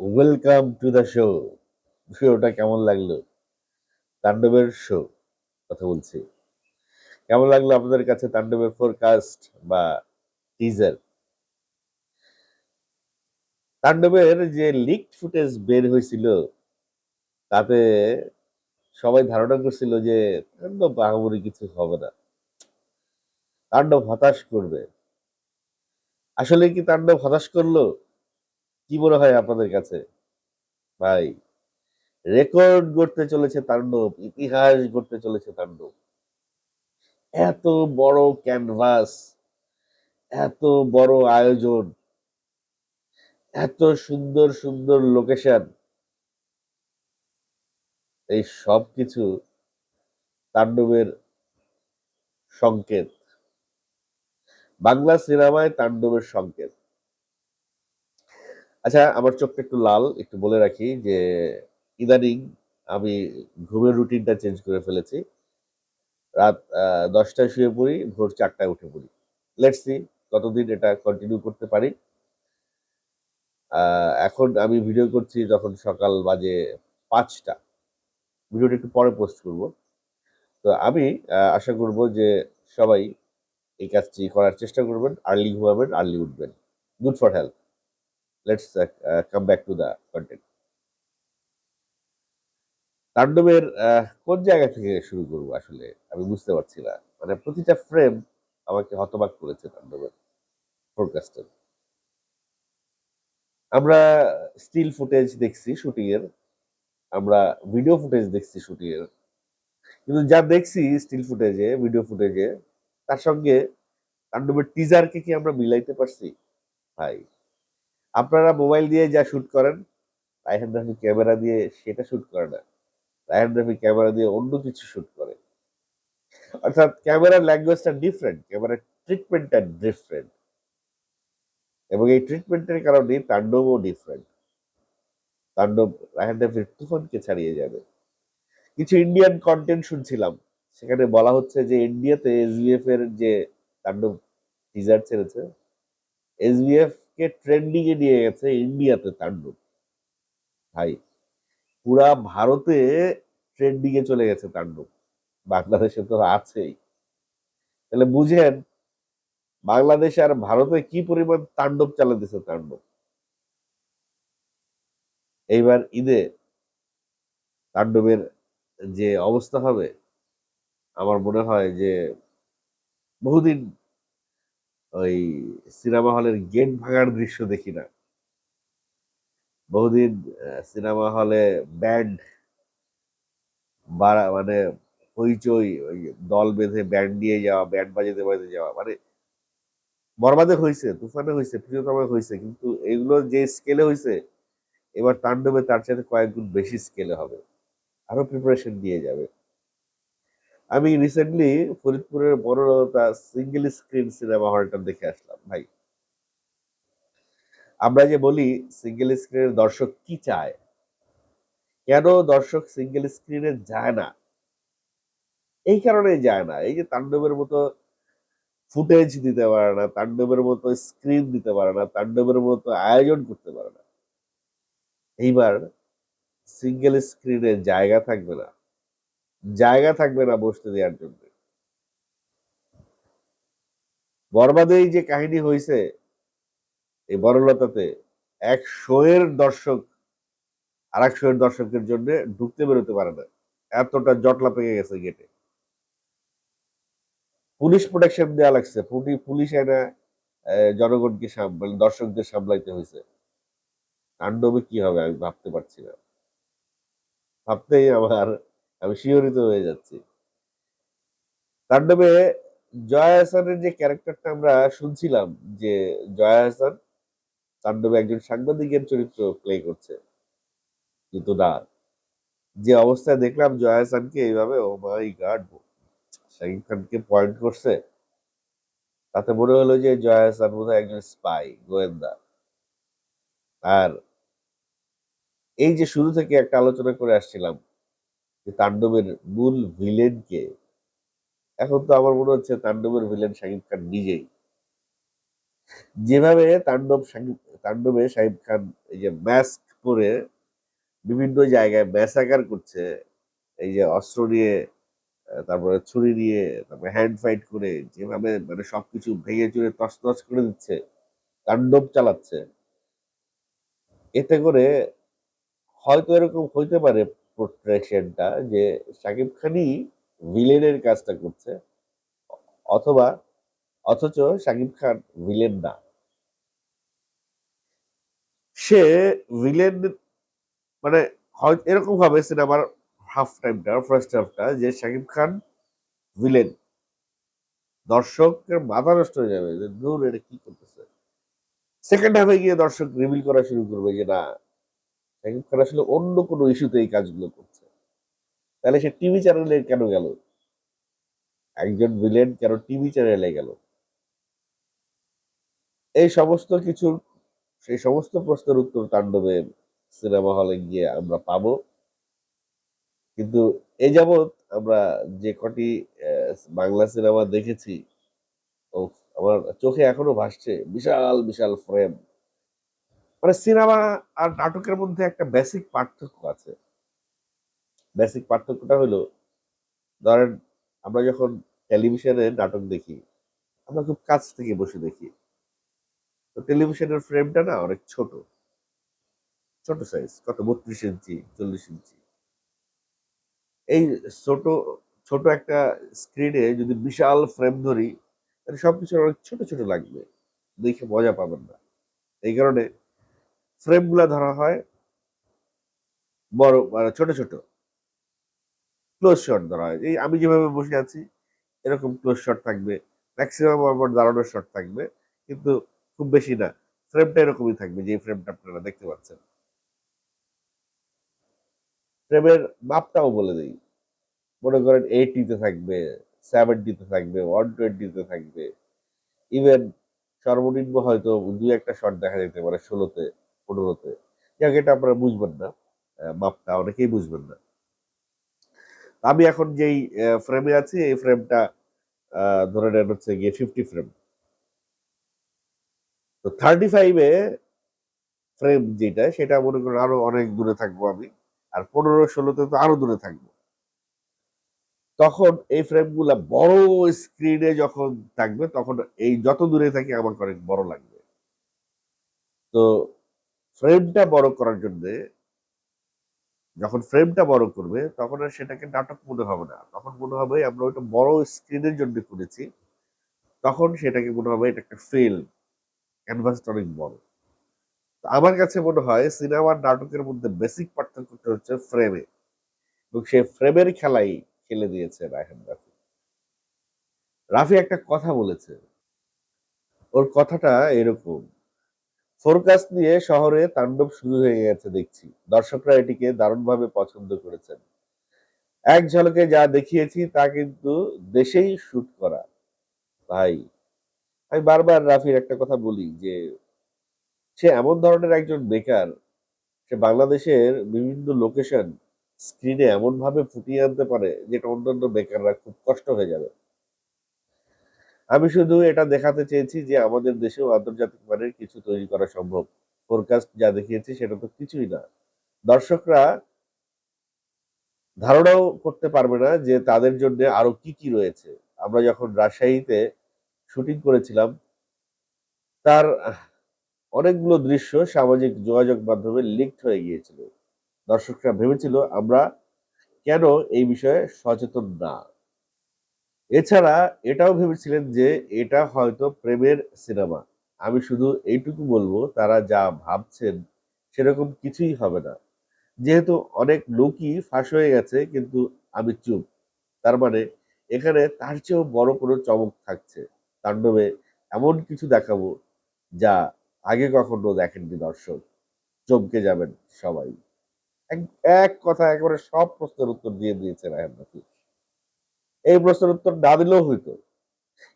Welcome to the show শোটা কেমন লাগল? তাণ্ডবের শো কথা বলছি। কেমন লাগল আপনাদের কাছে তাণ্ডবের ফোরকাস্ট বা টিজার তাণ্ডবের যে লিক ফুটেজ বের হয়েছিল, তাতে সবাই ধারণা করছিল যে তাণ্ডব আহামরি কিছু হবে না। তাণ্ডব হতাশ করবে। আসলে কি তাণ্ডব হতাশ করল? কি মনে হয় আপনাদের কাছে? ভাই, রেকর্ড গড়তে চলেছে তাণ্ডব, ইতিহাস গড়তে চলেছে তাণ্ডব। এত বড় ক্যানভাস, এত বড় আয়োজন, এত সুন্দর সুন্দর লোকেশন, এই সব কিছু তাণ্ডবের সংকেত। বাংলা সিনেমায় তাণ্ডবের সংকেত। আচ্ছা আমার চোখটা একটু লাল, একটু বলে রাখি যে ইদানিং আমি ঘুমের রুটিনটা চেঞ্জ করে ফেলেছি। রাত দশটায় শুয়ে পড়ি, ভোর চারটায় উঠে পড়ি। লেটস কতদিন এটা কন্টিনিউ করতে পারি। এখন আমি ভিডিও করছি যখন সকাল বাজে পাঁচটা। ভিডিওটা একটু পরে পোস্ট করব। তো আমি আশা করব যে সবাই এই কাজটি করার চেষ্টা করবেন আর্লি ঘুমাবেন আর্লি উঠবেন। Good for health let's come back to the content তাণ্ডবের কোন জায়গা থেকে শুরু করব আসলে? আমি বুঝতে পারছি না। মানে প্রতিটা ফ্রেম আমাকে হতবাক করেছে তাণ্ডবের ফোরকাস্টের আমরা স্টিল ফুটেজ দেখছি শুটিং এর। আমরা ভিডিও ফুটেজ দেখছি শুটিং এর। কিন্তু যা দেখছি স্টিল ফুটেজে ভিডিও ফুটেজে তার সঙ্গে তাণ্ডবের টিজারকে কি আমরা মিলাইতে পারছি? ভাই আপনারা মোবাইল দিয়ে যা শুট করেন, রায়হান রাফি ক্যামেরা দিয়ে সেটা শুট করে না। রায়হান রাফি ক্যামেরা দিয়ে অন্য কিছু শুট করে। অর্থাৎ ক্যামেরার ল্যাঙ্গুয়েজটা ডিফারেন্ট ক্যামেরার ট্রিটমেন্টটা ডিফারেন্ট এবং এই ট্রিটমেন্টের কারণে তাণ্ডবও ডিফারেন্ট তাণ্ডব, রায়হান রাফির তুফানকে ছাড়িয়ে যাবে। কিছু ইন্ডিয়ান কন্টেন্ট শুনছিলাম। সেখানে বলা হচ্ছে যে ইন্ডিয়াতে এসবিএফ এর যে তাণ্ডব টিজার ছেড়েছে এসবিএফ কে ট্রেন্ডিং এ নিয়ে গেছে ইন্ডিয়াতে তাণ্ডব। ভাই, পুরা ভারতে ট্রেন্ডিং এ চলে গেছে তাণ্ডব। বাংলাদেশে তো আছেই। তাহলে বুঝেন, বাংলাদেশ আর ভারতে কি পরিমাণ তাণ্ডব চালাতেছে তাণ্ডব? এইবার ঈদে তাণ্ডবের যে অবস্থা হবে, আমার মনে হয় যে বহুদিন ওই সিনেমা হলের গেট ভাঙার দৃশ্য দেখি না। বহুদিন সিনেমা হলে ব্যান্ড বাড়া মানে হইচই, ওই দল বেঁধে ব্যান্ড নিয়ে যাওয়া, ব্যান্ড বাজাতে বাজাতে যাওয়া মানে বরবাদে হয়েছে তুফানে হয়েছে প্রিয়তমে হয়েছে কিন্তু এগুলো যে স্কেলে হয়েছে এবার তাণ্ডবে তার সাথে কয়েক গুণ বেশি স্কেলে হবে। আরও প্রিপারেশন দিয়ে যাবে। আমি রিসেন্টলি ফরিদপুরের বড়টা সিঙ্গেল স্ক্রিন সিনেমা হলটা দেখে আসলাম, ভাই। আমরা যে বলি সিঙ্গেল স্ক্রিনের দর্শক কি চায়? কেন দর্শক সিঙ্গেল স্ক্রিনে যায় না? এই কারণে যায় না। এই যে তাণ্ডবের মতো ফুটেজ দিতে পারে না, তাণ্ডবের মতো স্ক্রিন দিতে পারে না, তাণ্ডবের মতো আয়োজন করতে পারে না। এইবার সিঙ্গেল স্ক্রিনে জায়গা থাকবে না। জায়গা থাকবে না বসতে দেওয়ার জন্য। বরবাদেই যে কাহিনী হয়েছে এই বড়লতাতে এক শোয়ের দর্শক আর এক শোয়ের দর্শকের জন্য ঢুকতে বেরোতে পারে না। এতটা জটলা পেয়ে গেছে গেটে পুলিশ প্রোটেকশন দেওয়া লাগছে। পুলিশ এনে জনগণকে মানে দর্শকদের সামলাইতে হয়েছে তাণ্ডবে কি হবে আমি ভাবতে পারছি না। ভাবতেই আমার আমি শিহরিত হয়ে যাচ্ছি। তাণ্ডবে জয়া হাসানের যে ক্যারেক্টারটা আমরা শুনছিলাম যে জয়া হাসান তাণ্ডবে একজন সাংবাদিকের চরিত্র প্লে করছে কিন্তু না যে অবস্থায় দেখলাম জয়া হাসানকে এইভাবে ও মাই গাড শাকিব খানকে পয়েন্ট করছে। তাতে মনে হলো যে জয়া হাসান বোধহয় একজন স্পাই গোয়েন্দা। আর এই যে শুরু থেকে একটা আলোচনা করে আসছিলাম যে তাণ্ডবের মূল ভিলেনকে, এখন তো আমার মনে হচ্ছে তাণ্ডবের ভিলেন শাকিব খান নিজেই। যেভাবে তাণ্ডব শাকিব, তাণ্ডবে শাকিব খান এই যে ম্যাস্ক পরে বিভিন্ন জায়গায় ম্যাসাকার করছে, এই যে অস্ত্র নিয়ে তারপরে ছুরি নিয়ে, তারপরে হ্যান্ড ফাইট করে, যেভাবে মানে সবকিছু ভেঙে চুরে তছনছ করে দিচ্ছে, তাণ্ডব চালাচ্ছে, এতে করে হয়তো এরকম হইতে পারে পোর্ট্রেশনটা যে শাকিব খানই ভিলেনের কাজটা করছে, অথবা, অথচ শাকিব খান ভিলেন না। সে ভিলেন মানে এরকম হবে সিনেমার হাফ টাইমটা ফার্স্ট হাফটা যে শাকিব খান ভিলেন দর্শকের মাথা নষ্ট হয়ে যাবে যে দূর এটা কি করতেছে? সেকেন্ড হাফে গিয়ে দর্শক রিভিল করা শুরু করবে যে, না শাকিব খান আসলে অন্য কোনো ইস্যুতে এই কাজগুলো করছে। তাহলে সে টিভি চ্যানেলে কেন গেল? একজন ভিলেন কেন টিভি চ্যানেলে গেল? এই সমস্ত কিছু সেই সমস্ত প্রশ্নের উত্তর তাণ্ডবে সিনেমা হলে গিয়ে আমরা পাব। কিন্তু এ যাবৎ আমরা যে কটি বাংলা সিনেমা দেখেছি, ও আমার চোখে এখনও ভাসছে বিশাল বিশাল ফ্রেম মানে সিনেমা আর নাটকের মধ্যে একটা বেসিক পার্থক্য আছে। বেসিক পার্থক্যটা হলো, ধরেন আমরা যখন টেলিভিশনে নাটক দেখি, আমরা খুব কাছ থেকে বসে দেখি। তো টেলিভিশনের ফ্রেমটা না অনেক ছোট। ছোট সাইজ কত? বত্রিশ ইঞ্চি, চল্লিশ ইঞ্চি। এই ছোট ছোট একটা স্ক্রিনে যদি বিশাল ফ্রেম ধরি, তাহলে সবকিছু অনেক ছোট ছোট লাগবে। দেখে মজা পাবেন না। এই কারণে ফ্রেমগুলা ধরা হয়। বড় মানে ছোট ছোট। ক্লোজ শট ধরা হয়। এই আমি যেভাবে বসে আছি, এরকম ক্লোজ শট থাকবে। ম্যাক্সিমাম আমার দাঁড়ানোর শট থাকবে, কিন্তু খুব বেশি না। ফ্রেমটা এরকমই থাকবে যে ফ্রেমটা আপনারা দেখতে পাচ্ছেন। ফ্রেমের মাপটাও বলে দিই। মনে করেন এইটিতে থাকবে সেভেন্টিতে থাকবে ওয়ান টোয়েন্টিতে থাকবে। ইভেন সর্বনিম্ন হয়তো দু একটা শট দেখা যেতে পারে ষোলোতে। পনেরোতে। যাক, এটা আপনারা বুঝবেন না। মাপটা অনেকেই বুঝবেন না। আমি এখন যেই ফ্রেমে আছি, এই ফ্রেমটা ধরে নেন হচ্ছে গিয়ে ফিফটি ফ্রেম তো থার্টি ফাইভে ফ্রেম যেটা, সেটা মনে করেন আরও অনেক দূরে থাকব আমি। আর পনেরো, ষোলোতে তো আরও দূরে থাকব। তখন এই ফ্রেমগুলা বড় স্ক্রিনে যখন থাকবে, তখন এই যত দূরে থাকে আমাকে অনেক বড় লাগবে। তো ফ্রেমটা বড় করার জন্য যখন ফ্রেমটা বড় করবে, তখন আর সেটাকে নাটক মনে হবে না। তখন মনে হবে আমরা ওইটা বড় স্ক্রিনের জন্য করেছি। তখন সেটাকে মনে হবে এটা একটা ফিল্ম ক্যানভাসটা অনেক বড় আমার কাছে মনে হয় সিনেমার নাটকের মধ্যে বেসিক পার্থক্যটা হচ্ছে ফ্রেমে এবং সে ফ্রেমের খেলাই খেলে দিয়েছে রায়হান রাফি। রাফি একটা কথা বলেছে, ওর কথাটা এরকম ফোরকাস্ট নিয়ে শহরে তাণ্ডব শুরু হয়ে গেছে দেখছি। দর্শকরা এটিকে দারুণভাবে পছন্দ করেছেন। এক ঝলকে যা দেখিয়েছি তা কিন্তু দেশেই শুট করা। ভাই, আমি বারবার রাফির একটা কথা বলি যে, সে এমন ধরনের একজন বেকার, সে বাংলাদেশের বিভিন্ন লোকেশন স্ক্রিনে এমন ভাবে ফুটিয়ে আনতে পারে যেটা অন্যান্য বেকাররা খুব কষ্ট হয়ে যাবে। আমি শুধু এটা দেখাতে চেয়েছি যে আমাদের দেশেও আন্তর্জাতিক মানের কিছু তৈরি করা সম্ভব। ফোরকাস্ট যা দেখিয়েছি সেটা তো কিছুই না। দর্শকরা ধারণাও করতে পারবে না যে তাদের জন্য আরও কি কি রয়েছে। আমরা যখন রাজশাহীতে শুটিং করেছিলাম, তার অনেকগুলো দৃশ্য সামাজিক যোগাযোগ মাধ্যমে লিকড হয়ে গিয়েছিল। দর্শকরা ভেবেছিল, আমরা কেন এই বিষয়ে সচেতন না? এছাড়া এটাও ভেবেছিলেন যে এটা হয়তো প্রেমের সিনেমা। আমি শুধু এইটুকু বলব, তারা যা ভাবছেন সেরকম কিছুই হবে না। যেহেতু অনেক লোকই ফাঁস হয়ে গেছে, কিন্তু আমি চুপ। তার মানে এখানে তার চেয়েও বড় কোনো চমক থাকছে। তাণ্ডবে এমন কিছু দেখাবো যা আগে কখনো দেখেননি দর্শক। চমকে যাবেন সবাই। এক কথা একেবারে সব প্রশ্নের উত্তর দিয়ে দিয়েছে রায়হান রাফি এই প্রশ্নের উত্তর না দিলেও হইতো।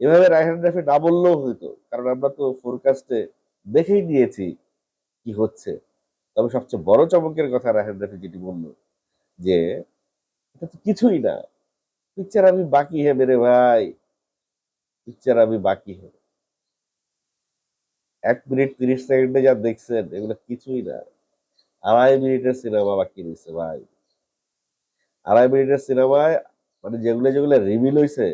এভাবে রায়হান রাফি না বললেও হইতো, কারণ আমরা তো ফোরকাস্টে দেখেই নিয়েছি কি হচ্ছে। তবে সবচেয়ে বড় চমকের কথা রায়হান রাফি যেটি বলল যে, এটা তো কিছুই না। পিকচার আমি বাকি হে মেরে ভাই। পিকচার আমি বাকি হে। এক মিনিট তিরিশ সেকেন্ডে যা দেখছেন, এগুলো কিছুই না। আড়াই মিনিটের সিনেমা বাকি রয়েছে ভাই। আড়াই মিনিটের সিনেমায় মানে যেগুলো যেগুলো রিভিল হয়েছে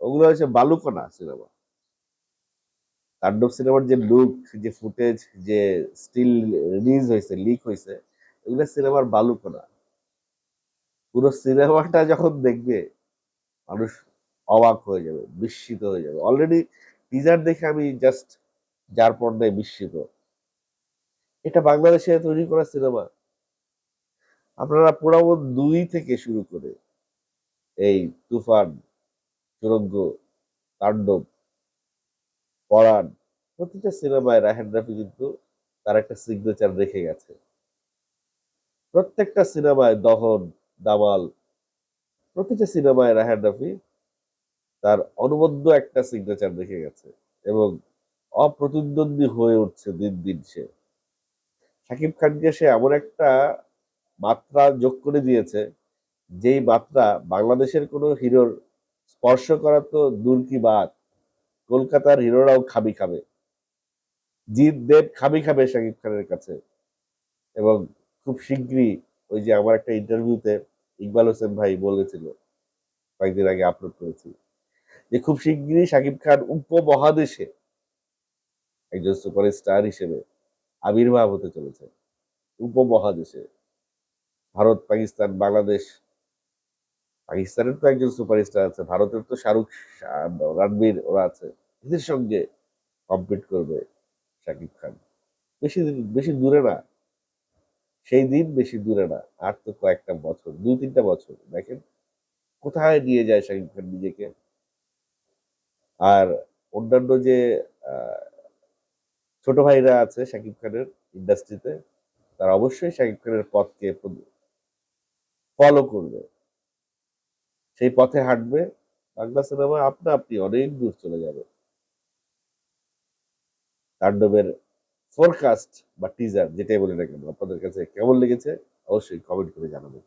ওগুলো হচ্ছে বালুকণা সিনেমা তাণ্ডব সিনেমার যে লুক যে ফুটেজ যে স্টিল রিলিজ হয়েছে লিক হয়েছে এগুলো সিনেমার বালুকণা। পুরো সিনেমাটা যখন দেখবে, মানুষ অবাক হয়ে যাবে, বিস্মিত হয়ে যাবে। অলরেডি টিজার দেখে আমি জাস্ট যার পর্দায় বিস্মিত। এটা বাংলাদেশে তৈরি করা সিনেমা আপনারা পুরাবন দুই থেকে শুরু করে এই তুফান, সুরঙ্গ, তাণ্ডব, পরাণ, প্রতিটা সিনেমায় রাহেন রাফি কিন্তু তার একটা সিগনেচার রেখে গেছে। প্রত্যেকটা সিনেমায় দহন, দামাল, প্রতিটা সিনেমায় রাহেন রাফি তার অনবদ্য একটা সিগনেচার রেখে গেছে এবং অপ্রতিদ্বন্দ্বী হয়ে উঠছে দিন দিন সে। শাকিব খানকে সে এমন একটা মাত্রা যোগ করে দিয়েছে যেই মাত্রা বাংলাদেশের কোনো হিরোর স্পর্শ করা তো দূর কি বাদ কলকাতার হিরোরাও খাবি খাবে। জিৎ দেব খাবি খাবে শাকিব খানের কাছে। এবং খুব শীঘ্রই ওই যে আমার একটা ইন্টারভিউতে ইকবাল হোসেন ভাই বলেছিল, কয়েকদিন আগে আপলোড করেছি, যে খুব শীঘ্রই শাকিব খান উপমহাদেশে একজন সুপারস্টার হিসেবে আবির্ভাব হতে চলেছে। উপমহাদেশে। ভারত, পাকিস্তান, বাংলাদেশ পাকিস্তানের তো একজন সুপারস্টার আছে, ভারতের তো শাহরুখ শাহ- রণবীর ওরা আছে, এদের সঙ্গে কম্পিট করবে শাকিব খান। বেশি দিন- বেশি দূরে না। সেই দিন বেশি দূরে না, আর তো কয়েকটা বছর, দুই তিনটা বছর, দেখেন। কোথায় নিয়ে যায় শাকিব খান নিজেকে? আর অন্যান্য যে ছোট ভাইরা আছে শাকিব খানের ইন্ডাস্ট্রিতে তারা অবশ্যই শাকিব খানের পথকে ফলো করবে। সেই পথে হাঁটবে বাংলা সিনেমা আপনা আপনি অনেক দূর চলে যাবে। তাণ্ডবের ফোরকাস্ট বা টিজার যেটাই বলে না কেন, আপনাদের কাছে কেমন লেগেছে, অবশ্যই কমেন্ট করে জানাবেন।